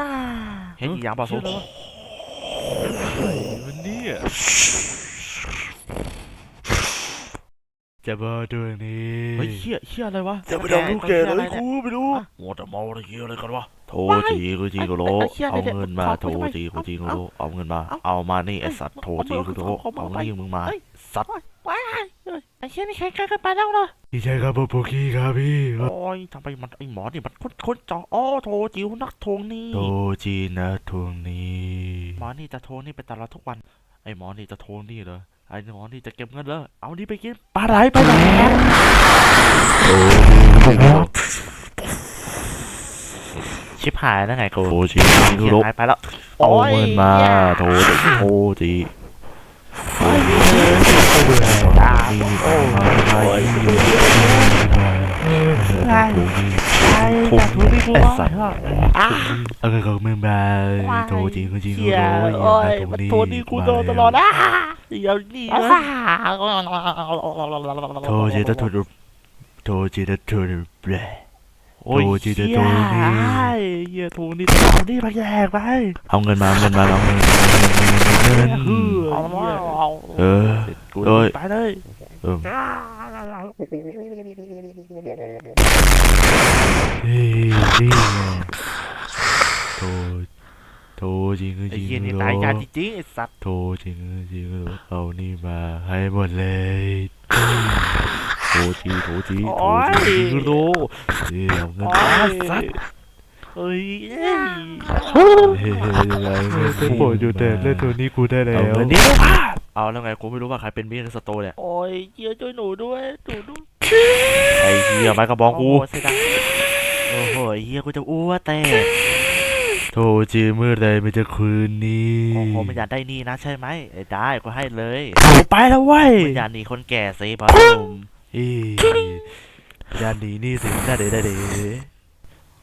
ซ่าเห็นอีกอย่างเปล่าโซวันนี้จะมาด้วยนี่เฮ้ยเฮียเฮียอะไรวะจะไปทำลูกแกเลยนี่กูไม่รู้อะมัวแต่เมาอะไรเกี่ยวอะไรกันวะโทรว้ายจีกูจีกูโลไอ้ไอ้เหี้ยเอาเดี๋ยวเงินมาขอโทรทำไมจีกูจีกูเอาโลเอาเงินมา เอาเอามานี่ไอเอ้ยสัตว์โทรเอาจีกูโลเอาเอาเอาเอาเงินมึงมาเอ้ยสัตว์ว้ายเอ้ยไอ้เฮียนี่ใครกล้ากันไปแล้วเหรอ พี่ชายครับโปกี้ครับพี่โอ้ยทำไมมันไอ้หมอนี่มันคนคนจออ๋อโทรจิ๋วนักทวงหนี่โทรจีนะทวงนี้หมอนี่จะโทรนี่ไปตลอดทุกวัน ไอ้หมอนี่จะโทรนี่เหรอไอ้หมอนี่จะเก็บเงินเหรอเอานี่ไปกินปลาไหลไปแดกโทรชิบหายแล้วไงกูโทรจีกูเฮียโลหายไปแล้วเอาเงินมาโทรจีโทรจี ไอ้แต่ทุนี่กูว่าอะเอาเงินของมึงมาโทรจีกูจีกูเฮียโลโอ้ยมันโทรนี่กูโดนตลอดอะเดี๋ยวนี่นะโทรจีจะโทรโทรจีจะโทรเบรโอ้ยโทรจีจะเฮีโทรยนี่เฮียโทรนี่เอานี่ไปแดกไป เอาเงินมาเอาเงินมาเอาเงินเงินเออเออกูเอ้ยไปเลย เออเฮ้ยนี่ไงโทรโทรจริงไอ้จริงเฮียนี่โลตายยากจริงๆไอ้สัตว์โทรจริงจริงโลเอานี่มาให้หมดเลยโทรจีโทรจีโทรจีโลเฮ้ยเอาเงินโอ้ยสัตว์เฮ้ยเฮ้ยยังไงกูบอกอยู่แต่เล่นตัวนี้กูได้แล้เอาวเงินนี้มา เอาแล้วไงกูไม่รู้ว่าใครเป็นมีดในสโตเนี่ยโอ้ยเจียวช่วยหนูด้วยหนูด้วยไอ้เฮียไม้กระบองกูโเสียดายโอ้โหไอ้เฮียกูจะอ้วกแต่โทรจีเมื่อไรมันจะคืนนี้โอ้โหมันอยากได้นี่นะใช่ไหมไอ้ได้กูให้เลยเอาไปแล้วเว้ยมันอยากหนีคนแก่สิพ่อหนุ่มอียานหนีนี่สิได้เด้ได้เด้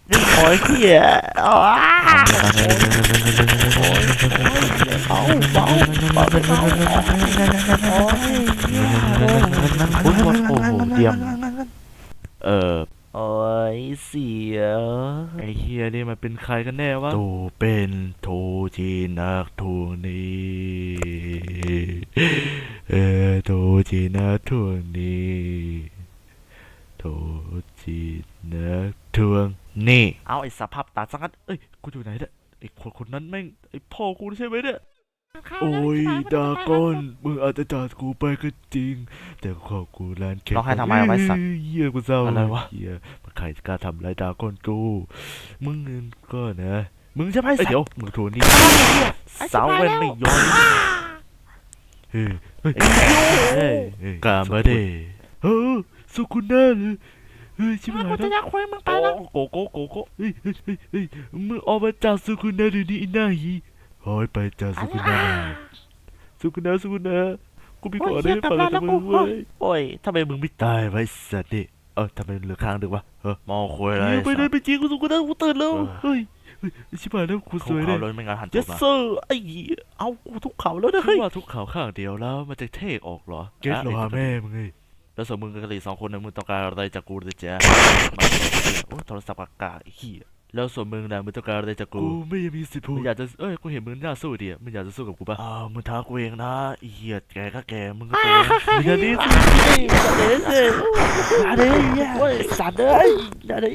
นี่โอ้ยเฮียเอาอะเอาเบาเบาเป็นเบาโอ้ยเฮียโอ้โหโอ้โหเยี่ยมเออโอ้ยเสียไอ้เฮียนี่มันเป็นใครกันแน่วะตูเป็นโทจีนักทวงหนี้เออโทจีนักทวงหนี้ โทจีนักทวงหนี้เอาไอ้สภาพตาสังกัดเอ้ย กูอยู่ไหนเนี่ยไอ้คนคนนั้นแม่ง ไอ้พ่อกูใช่ไหมเนี่ย โอ้ยดราก้อนมึงอาจจะจากกูไปก็จริง แต่ขอบกูร้านแข่ร้องไห้ทำไมวะไอ้สัตว์เหี้ยกูเศร้าอะไรวะเหี้ยมันใครจะกล้าทำร้ายดราก้อนกู มึงก็นะ มึงใช่ไหมเอ้ยสัตเดี๋ยวว์มึงโทรนี่สาวเว้นไม่ยอมเฮ้ยเฮ้ยเฮ้ยเฮ้ยกามาเด้เออสุกุน่าเลยเฮ้ยชิบหายแล้วอยากคุยมึงไปแล้วโกโก้โกโก้เฮ้ยเฮ้ยเฮ้ยเฮ้มึงออกมาจากสุกุน่าเดี๋ยวนี้อีหน้าหีหอยไปจากสุกุน่าสุกุน่าสุกุน่ากูมีก่อนได้ฟังจากมึงเว้ยโอ้ยทำไมมึงไม่ตายไว้สัตว์นี่เออทำไมเหลือข้างดึงวะเออมองคุยอะไรไปเลยไปจริงกูสุกุน่ากูตื่นแล้วเฮ้ยชิบหายแล้วกูสวยเลเขายเลยไม่งั้นหันเจจสบนะเซอร์ไอ้เอากูทุกเขาแล้วนะเฮ้เฮ้ยว่าทุกข่าข้างเดียวแล้วมันจะเท่ออกเหรอ เก็ตอะเหรอไอ้หาแม่มึงไง แล้วสมมึงกับกะหรี่สองคนนะมึงต้องการอะไรจากกูนะจ๊ะโอ้ยโทรศัพท์อากาศไอ้เหี้ยแล้วส่วนมึงนะมึงต้องการอะไรจากกูกูไม่มีสิทธิ์พูมึดงอยากจะเอ้ยกูเห็นมึงน่าสู้ดิมึงอยากจะสู้กับกูปะอ้าวมึงท้ากูเองนะไอ้เหี้ยแกก็แกมึงก็มึตัวงอย่าดีสิอย่าดีสิอย่าดีเว้ยสัตว์เอ้ยอย่าดี